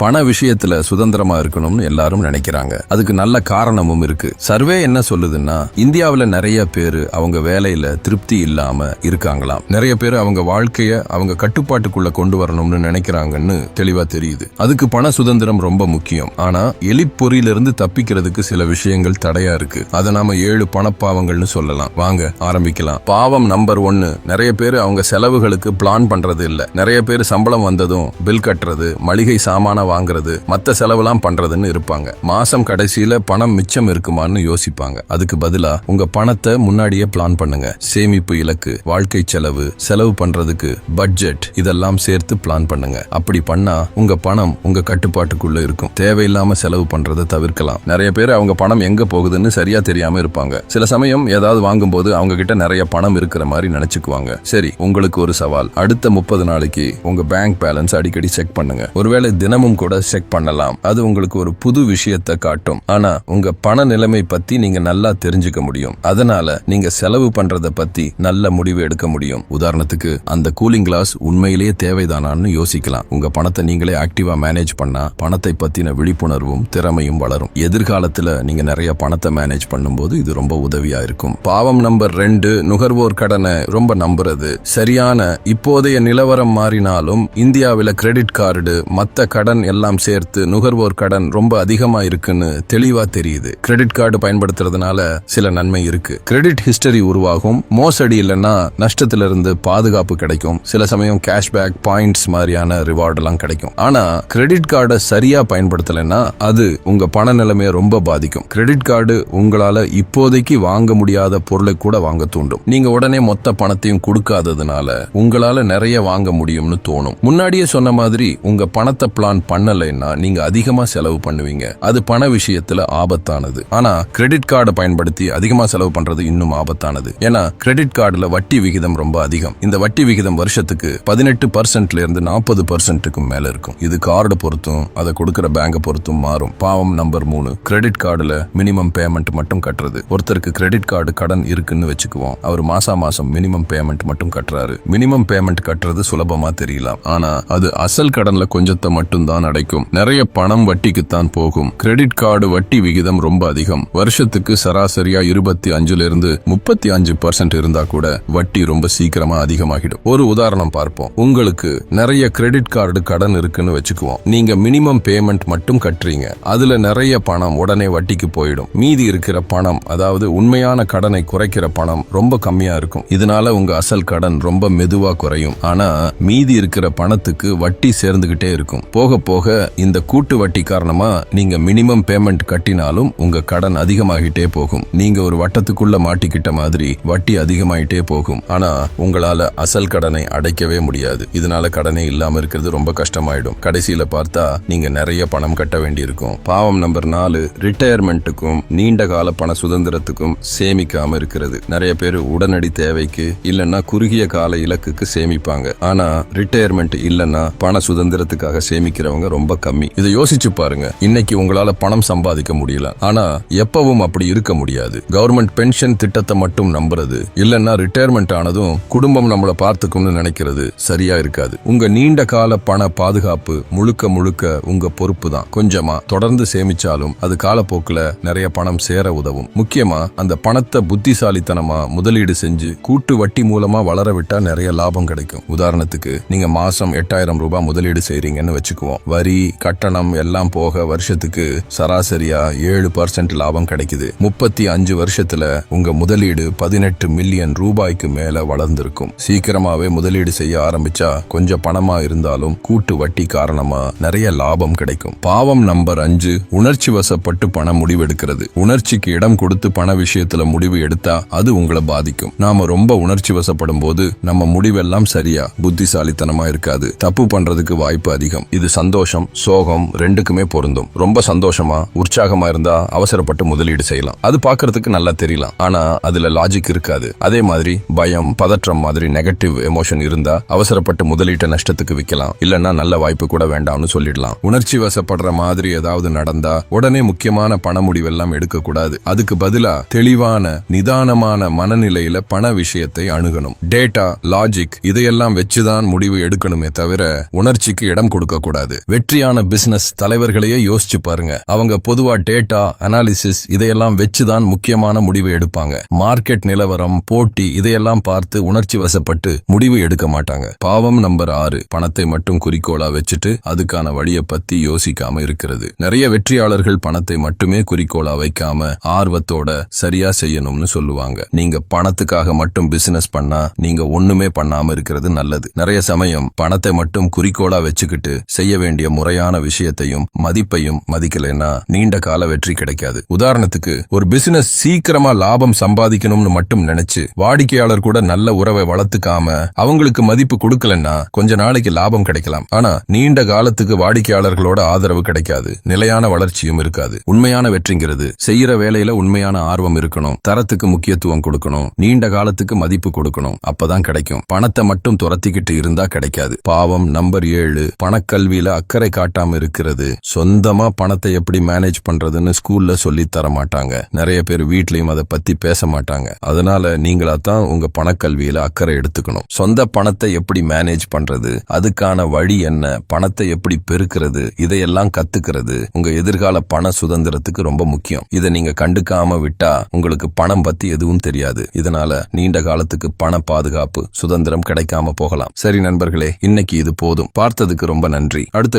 பண விஷயத்துல சுதந்திரமா இருக்கணும்னு எல்லாரும் நினைக்கிறாங்க. அதுக்கு நல்ல காரணமும் இருக்கு. சர்வே என்ன சொல்லுதுன்னா இந்தியாவில் நிறைய பேர் அவங்க வேலையில திருப்தி இல்லாம இருக்காங்களாம். நிறைய பேர் அவங்க வாழ்க்கைய அவங்க கட்டுப்பாட்டுக்குள்ள கொண்டு வரணும்னு நினைக்கிறாங்கன்னு தெளிவா தெரியுது. அதுக்கு பண சுதந்திரம் ரொம்ப முக்கியம். ஆனா எலிப்பொறியிலிருந்து தப்பிக்கிறதுக்கு சில விஷயங்கள் தடையா இருக்கு. அதை நாம ஏழு பணப்பாவங்கள்னு சொல்லலாம். வாங்க ஆரம்பிக்கலாம். பாவம் நம்பர் ஒன்னு நிறைய பேர் அவங்க செலவுகளுக்கு பிளான் பண்றது இல்ல. நிறைய பேர் சம்பளம் வந்ததும் பில் கட்டுறது மளிகை சாமான வாங்குறது மத்த செலவெல்லாம் பண்றதுன்னு இருப்பாங்க. மாசம் கடைசியில பணம் மிச்சம் இருக்குமான்னு யோசிப்பாங்க. அதுக்கு பதிலா உங்க பணத்தை முன்னாடியே பிளான் பண்ணுங்க. சேமிப்பு இலக்கு வாழ்க்கை செலவு செலவு பண்றதுக்கு பட்ஜெட் இதெல்லாம் சேர்த்து பிளான் பண்ணுங்க. அப்படி பண்ணா உங்க பணம் உங்க கட்டுப்பாட்டுக்குள்ள இருக்கும். தேவையில்லாம செலவு பண்றதை தவிர்க்கலாம். நிறைய பேர் அவங்க பணம் எங்க போகுதுன்னு சரியா தெரியாம இருப்பாங்க. சில சமயம் ஏதாவது வாங்கும்போது அவங்க கிட்ட நிறைய பணம் இருக்கிற மாதிரி நினைச்சுக்குவாங்க. சரி உங்களுக்கு ஒரு சவால். அடுத்த முப்பது நாளைக்கு உங்க பேங்க் பேலன்ஸ் அடிக்கடி செக் பண்ணுங்க. ஒருவேளை தினமும் கூட செக் பண்ணலாம். அது உங்களுக்கு ஒரு புது விஷயத்தை காட்டும். ஆனா உங்க பண நிலைமை பத்தி நீங்க நல்லா தெரிஞ்சுக்க முடியும். அதனால நீங்க செலவு பண்றத பத்தி நல்ல முடிவு எடுக்க முடியும். உதாரணத்துக்கு அந்த கூலிங் கிளாஸ் உண்மையிலேயே தேவைதானான்னு யோசிக்கலாம். உங்க பணத்தை நீங்களே ஆக்டிவா மேனேஜ் பண்ணா பணத்தை பத்தின விழிப்புணர்வும் திறமையும் வளரும். எதிர்காலத்துல நீங்க நிறைய பணத்தை மேனேஜ் பண்ணும்போது இது ரொம்ப உதவியா இருக்கும். பாவம் நம்பர் ரெண்டு நுகர்வோர் கடனை ரொம்ப நம்புறது. சரியான இப்போதைய நிலவரம் மாறினாலும் இந்தியாவில் கிரெடிட் கார்டு மத்த கடன் எல்லாம் சேர்த்து நுகர்வோர் கடன் ரொம்ப அதிகமா இருக்குன்னு தெளிவா தெரியுது. கிரெடிட் கார்டு பயன்படுத்துறதுனால சில நன்மை இருக்கு. கிரெடிட் ஹிஸ்டரி உருவாகும். மோசடி இல்லைன்னா நஷ்டத்துல இருந்து பாதுகாப்பு கிடைக்கும். சில சமயம் கேஷ்பேக் பாயிண்ட்ஸ் மாதிரியான ரிவார்டெல்லாம் கிடைக்கும். ஆனா கிரெடிட் கார்டை சரியா பயன்படுத்தலைன்னா அது உங்க பண நிலைமையை ரொம்ப பாதிக்கும். கிரெடிட் கார்டு உங்களால இப்போதைக்கு வாங்க முடியாத பொருளை கூட வாங்க தூண்டும். நீங்க உடனே மொத்த பணத்தையும் கொடுக்காததுனால உங்களால நிறைய வாங்க முடியும்னு தோணும். முன்னாடியே சொன்ன மாதிரி உங்க பணத்தை பிளான் பண்ணலைன்னா நீங்க அதிகமா செலவு பண்ணுவீங்க. அது பண விஷயத்துல ஆபத்தானது. ஆனா கிரெடிட் கார்டை பயன்படுத்தி அதிகமா செலவு பண்றது இன்னும் ஆபத்தானது. ஏன்னா கிரெடிட் கார்டுல வட்டி விகிதம் ரொம்ப அதிகம். இந்த வட்டி விகிதம் வருஷத்துக்கு பதினெட்டு பர்சன்ட்ல இருந்து நாற்பது பர்சன்ட்டுக்கும் மேல இருக்கும். இது கார்டு பொறுத்தும் அதை கொடுக்கற பேங்கை பொறுத்தும் மாறும். பாவம் நம்பர் மூணு கிரெடிட் கார்டுல மினிமம் பேமெண்ட் மட்டும் கட்டுறது. ஒருத்தருக்கு கிரெடிட் கார்டு கடன் இருக்குன்னு வச்சுக்குவோம். அவர் மாசா மாசம் மினிமம் பேமெண்ட் மட்டும் கட்டுறாரு. மினிமம் பேமெண்ட் கட்டுறது சுலபமா தெரியலாம். ஆனா அது அசல் கடன்ல கொஞ்சத்தை மட்டும் தான் அடைக்கும். நிறைய பணம் வட்டிக்குத்தான் போகும். கிரெடிட் கார்டு வட்டி விகிதம் ரொம்ப அதிகம். வருஷத்துக்கு சராசரியா இருபத்தி அஞ்சுல இருந்து முப்பத்தி அஞ்சு பர்சன்ட் இருந்தா கூட வட்டி ரொம்ப சீக்கிரமா அதிகமாகிடும். ஒரு உதாரணம் பார்ப்போம். உங்களுக்கு நிறைய கிரெடிட் கார்டு கடன் இருக்குன்னு வச்சுக்குவோம். நீங்க மினிமம் பேமெண்ட் மட்டும் கட்டுறீங்க. அதுல நிறைய பணம் உடனே வட்டிக்கு போயிடும். மீதி இருக்கிற பணம் அதாவது உண்மையான கடனை குறைக்கிற பணம் ரொம்ப கம்மியா இருக்கும். இதனால உங்க அசல் கடன் ரொம்ப மெதுவா குறையும். ஆனா மீதி இருக்கிற பணத்துக்கு வட்டி சேர்ந்துகிட்டே இருக்கும். போக போக இந்த கூட்டு வட்டி காரணமா நீங்க மினிமம் பேமெண்ட் கட்டினாலும் உங்க கடன் அதிகமாகிட்டே போகும். நீங்க ஒரு வட்டத்துக்குள்ள மாட்டிக்கிட்ட மாதிரி வட்டி அதிகமாயிட்டே போகும். ஆனா உங்களால அசல் கடனை அடைக்கவே முடியாது. இதனால கடனே இல்லாம இருக்கிறது ரொம்ப கஷ்டமாயிடும். கடைசியில பார்த்தா நீங்க நிறைய பணம் கட்ட வேண்டியிருக்கும். பாவம் நம்பர் நாலு ரிட்டையர்மெண்ட்டுக்கும் நீண்ட கால பண சுதந்திரத்துக்கும் சேமிக்காம இருக்கிறது. நிறைய பேர் உடனடி தேவைக்கு இல்லைன்னா குறுகிய கால இலக்குக்கு சேமிப்பாங்க. ஆனா ரிட்டையர்மெண்ட் இல்லைன்னா பண சுதந்திரத்துக்காக சேமிக்கிறவங்க ரொம்ப கம்மி. இதை யோசிச்சு பாருங்க. இன்னைக்கு உங்களால பணம் சம்பாதிக்க முடியல. ஆனா எப்பவும் அப்படி இருக்க முடியாது. கவர்மெண்ட் பென்ஷன் திட்டத்தை மட்டும் நம்புறது. இல்லைன்னா ரிட்டையர்மெண்ட் ஆனதும் குடும்பம் நம்மள பார்த்துக்கும்னு நினைக்கிறது சரியா இருக்காது. உங்க நீண்ட கால பண பாதுகாப்பு முழுக்க முழுக்க உங்க பொறுப்பு தான். கொஞ்சமா தொடர்ந்து சேமிச்சாலும் அது காலப்போக்கில் நிறைய பணம் சேர உதவும். முக்கியமா அந்த பணத்தை புத்திசாலித்தனமா முதலீடு செஞ்சு கூட்டு வட்டி மூலமா வளர விட்டா நிறைய லாபம் கிடைக்கும். உதாரணத்துக்கு நீங்க மாசம் எட்டாயிரம் ரூபாய் முதலீடு செய்றீங்கன்னு வச்சுக்குவோம். வரி கட்டணம் எல்லாம் போக வருஷத்துக்கு சராசரியா ஏழு பர்சன்ட் லாபம் கிடைக்குது. முப்பத்தி அஞ்சு வருஷத்துல உங்க முதலீடு பதினெட்டு மில்லியன் ரூபாய்க்கு மேல வளர்ந்திருக்கும். சீக்கிரமாவே முதலீடு செய்ய ஆரம்பிச்சா கொஞ்சம் பணமா இருந்தாலும் கூட்டு வட்டி காரணமா நிறைய லாபம் கிடைக்கும். பாவம் நம்பர் அஞ்சு உணர்ச்சி வசப்பட்டு பணம் முடிவெடுக்கிறது. உணர்ச்சிக்கு இடம் கொடுத்து பண விஷயத்துல முடிவு எடுத்தா அது உங்களை பாதிக்கும். நாம ரொம்ப உணர்ச்சி வசப்படும் போது நம்ம முடிவெல்லாம் சரியா புத்திசாலித்தனமா இருக்காது. தப்பு பண்றதுக்கு வாய்ப்பு அதிகம். இது சந்தோஷம். சந்தோஷம் சோகம் ரெண்டுக்குமே பொருந்தும். ரொம்ப சந்தோஷமா உற்சாகமா இருந்தா அவசரப்பட்டு முதலீடு செய்யலாம். அது பாக்குறதுக்கு நல்லா தெரியலாம். ஆனா அதுல லாஜிக் இருக்காது. அதே மாதிரி பயம் பதற்றம் மாதிரி நெகட்டிவ் எமோஷன் இருந்தா அவசரப்பட்டு முதலீட்டை நஷ்டத்துக்கு விற்கலாம் இல்லைன்னா நல்ல வாய்ப்பு கூட வேண்டாம்னு சொல்லிடலாம். உணர்ச்சி வசப்படுற மாதிரி ஏதாவது நடந்தா உடனே முக்கியமான பண முடிவெல்லாம் எடுக்க கூடாது அதுக்கு பதிலா தெளிவான நிதானமான மனநிலையில பண விஷயத்தை அணுகணும். டேட்டா லாஜிக் இதையெல்லாம் வச்சுதான் முடிவு எடுக்கணுமே தவிர உணர்ச்சிக்கு இடம் கொடுக்க கூடாது வெற்றியான பிசினஸ் தலைவர்களையே யோசிச்சு பாருங்க. அவங்க பொதுவா டேட்டா அனாலிசிஸ் இதையெல்லாம் வச்சுதான் முக்கியமான முடிவு எடுப்பாங்க. மார்க்கெட் நிலவரம் போட்டி இதையெல்லாம் பார்த்து உணர்ச்சி வசப்பட்டு முடிவு எடுக்க மாட்டாங்க. பாவம் நம்பர் ஆறு பணத்தை மட்டும் குறிக்கோளா வச்சுட்டு அதுக்கான வழியை பத்தி யோசிக்காம இருக்கிறது. நிறைய வெற்றியாளர்கள் பணத்தை மட்டுமே குறிக்கோளா வைக்காம ஆர்வத்தோட சரியா செய்யணும்னு சொல்லுவாங்க. நீங்க பணத்துக்காக மட்டும் பிசினஸ் பண்ணா நீங்க ஒண்ணுமே பண்ணாம இருக்கிறது நல்லது. நிறைய சமயம் பணத்தை மட்டும் குறிக்கோளா வச்சுக்கிட்டு செய்ய வேண்டிய முறையான விஷயத்தையும் மதிப்பையும் மதிக்கலைன்னா நீண்ட கால வெற்றி கிடைக்காது. உதாரணத்துக்கு ஒரு பிசினஸ் சீக்கிரமா லாபம் சம்பாதிக்கணும்னு மட்டும் நினைச்சு வாடிக்கையாளர் கூட நல்ல உறவை வளர்த்துக்காம அவங்களுக்கு மதிப்பு கொடுக்கலன்னா கொஞ்ச நாளைக்கு லாபம் கிடைக்கலாம். ஆனா நீண்ட காலத்துக்கு வாடிக்கையாளர்களோட ஆதரவு கிடைக்காது. நிலையான வளர்ச்சியும் இருக்காது. உண்மையான வெற்றிங்கிறது செய்யற வேலையில உண்மையான ஆர்வம் இருக்கணும். தரத்துக்கு முக்கியத்துவம் கொடுக்கணும். நீண்ட காலத்துக்கு மதிப்பு கொடுக்கணும். அப்பதான் கிடைக்கும். பணத்தை மட்டும் துரத்திக்கிட்டு இருந்தா கிடைக்காது. பாவம் நம்பர் ஏழு பணக்கல்வியில அக்கறை காட்டாம இருக்கிறது. சொந்தமா பணத்தை எப்படி மேனேஜ் பண்றதுன்னு ஸ்கூல்ல சொல்லி தர மாட்டாங்க. நிறைய பேர் வீட்லயும் அதை பத்தி பேச மாட்டாங்க. அதனால நீங்களா தான் உங்க பணக்கல்வியில அக்கறை எடுத்துக்கணும். சொந்த பணத்தை எப்படி மேனேஜ் பண்றது? அதுக்கான வழி என்ன? பணத்தை எப்படி பெருக்கிறது? இதையெல்லாம் கத்துக்கிறது உங்க எதிர்கால பண சுதந்திரத்துக்கு ரொம்ப முக்கியம். இதை நீங்க கண்டுக்காம விட்டா உங்களுக்கு பணம் பத்தி எதுவும் தெரியாது. இதனால நீண்ட காலத்துக்கு பண பாதுகாப்பு சுதந்திரம் கிடைக்காம போகலாம். சரி நண்பர்களே இன்னைக்கு இது போதும். பார்த்ததுக்கு ரொம்ப நன்றி. அடுத்த